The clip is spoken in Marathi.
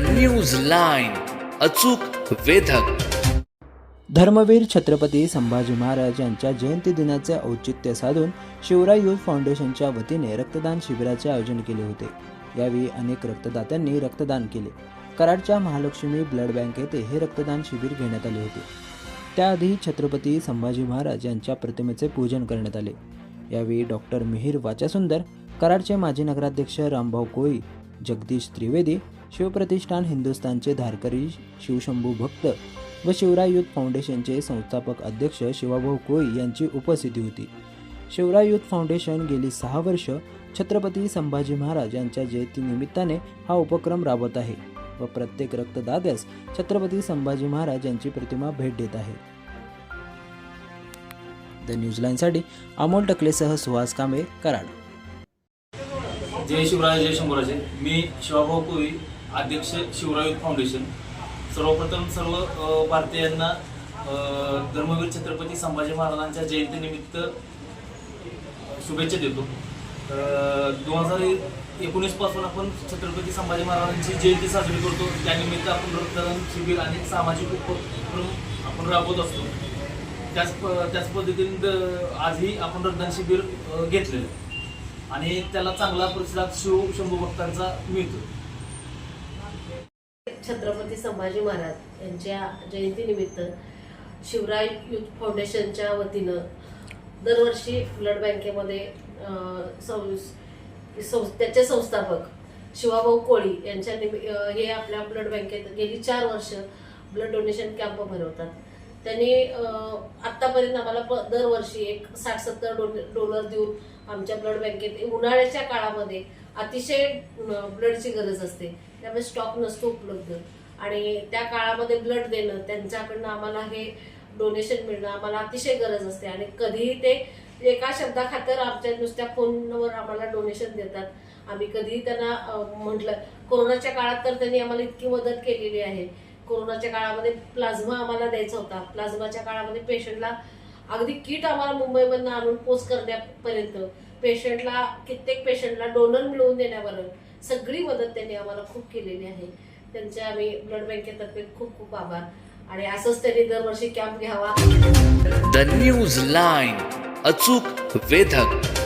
न्यूज लाईन अचूक वेधक. धर्मवीर छत्रपती संभाजी महाराज यांच्या जयंती दिनाचे औचित्य साधून शिवराय युथ फाउंडेशनच्या वतीने रक्तदान शिबिराचे आयोजन केले होते. यावेळी अनेक रक्तदात्यांनी रक्तदान केले. कराडच्या महालक्ष्मी ब्लड बँक येथे हे रक्तदान शिबिर घेण्यात आले होते. त्याआधी छत्रपती संभाजी महाराज यांच्या प्रतिमेचे पूजन करण्यात आले. यावेळी डॉक्टर मिहीर वाचासुंदर कराडचे माजी नगराध्यक्ष रामभाऊ कोळी जगदीश त्रिवेदी शिवप्रतिष्ठान हिंदुस्थानचे धारकरी शिवशंभू भक्त व शिवराय युथ फाउंडेशनचे संस्थापक अध्यक्ष शिवाभाऊ कोळी यांची उपस्थिती होती. शिवराय युथ फाउंडेशन गेली सहा वर्ष छत्रपती संभाजी महाराज यांच्या जयंतीनिमित्ताने हा उपक्रम राबवत आहे व प्रत्येक रक्तदात्यास छत्रपती संभाजी महाराज यांची प्रतिमा भेट देत आहे. द न्यूजलाईनसाठी अमोल टकलेसह सुहास कांबे कराड. जय शिवराय जय शंभराजे. मी शिवाभाऊ कोळी अध्यक्ष शिवराय फाउंडेशन सर्वप्रथम सर्व भारतीयांना धर्मवीर छत्रपती संभाजी महाराजांच्या जयंतीनिमित्त शुभेच्छा देतो. दोन हजार एकोणीसपासून आपण छत्रपती संभाजी महाराजांची जयंती साजरी करतो. त्यानिमित्त आपण रक्तदान शिबिर आणि सामाजिक उपक्रम आपण राबवत असतो. त्याच प- त्याच पद्धतीने द- आजही आपण रक्तदान शिबिर घेतलेलं आणि त्याला चांगला प्रतिसाद शिव शंभू भक्तांचा मिळतो. छत्रपती संभाजी महाराज यांच्या जयंतीनिमित्त शिवराय युथ फाउंडेशनच्या वतीनं दरवर्षी ब्लड बँकेमध्ये सं- त्याचे संस्थापक शिवाभाऊ कोळी यांच्या निमि हे आपल्या ब्लड बँकेत गेली चार वर्ष ब्लड डोनेशन कॅम्प भरवतात. त्यांनी आतापर्यंत आत्तापर्यंत आम्हाला प दरवर्षी एक साठ सत्तर डॉलर देऊन आमच्या ब्लड बँकेत उन्हाळ्याच्या काळामध्ये अतिशय ब्लडची गरज असते. त्यामुळे स्टॉक नसतो उपलब्ध. आणि त्या काळामध्ये ब्लड देणं त्यांच्याकडनं आम्हाला हे डोनेशन मिळणं आम्हाला अतिशय गरज असते. आणि कधीही ते एका शब्दाखातर आमच्या नुसत्या फोनवर आम्हाला डोनेशन देतात. आम्ही कधीही त्यांना म्हटलं कोरोनाच्या काळात तर त्यांनी आम्हाला इतकी मदत केलेली आहे. कोरोनाच्या काळामध्ये प्लाझ्मा आम्हाला द्यायचा होता. प्लाझ्माच्या काळामध्ये पेशंटला अगदी किट आम्हाला मुंबईमधनं आणून पोस्ट करण्यापर्यंत पेशंटला कित्येक पेशंटला डोनर मिळवून देण्यापर्यंत सगळी मदत त्यांनी आम्हाला खूप केलेली आहे. त्यांचे आम्ही ब्लड बँकेतर्फे खूप खूप आभार. आणि असंच त्यांनी दरवर्षी कॅम्प घ्यावा. द न्यूज लाईन अचूक वेधक.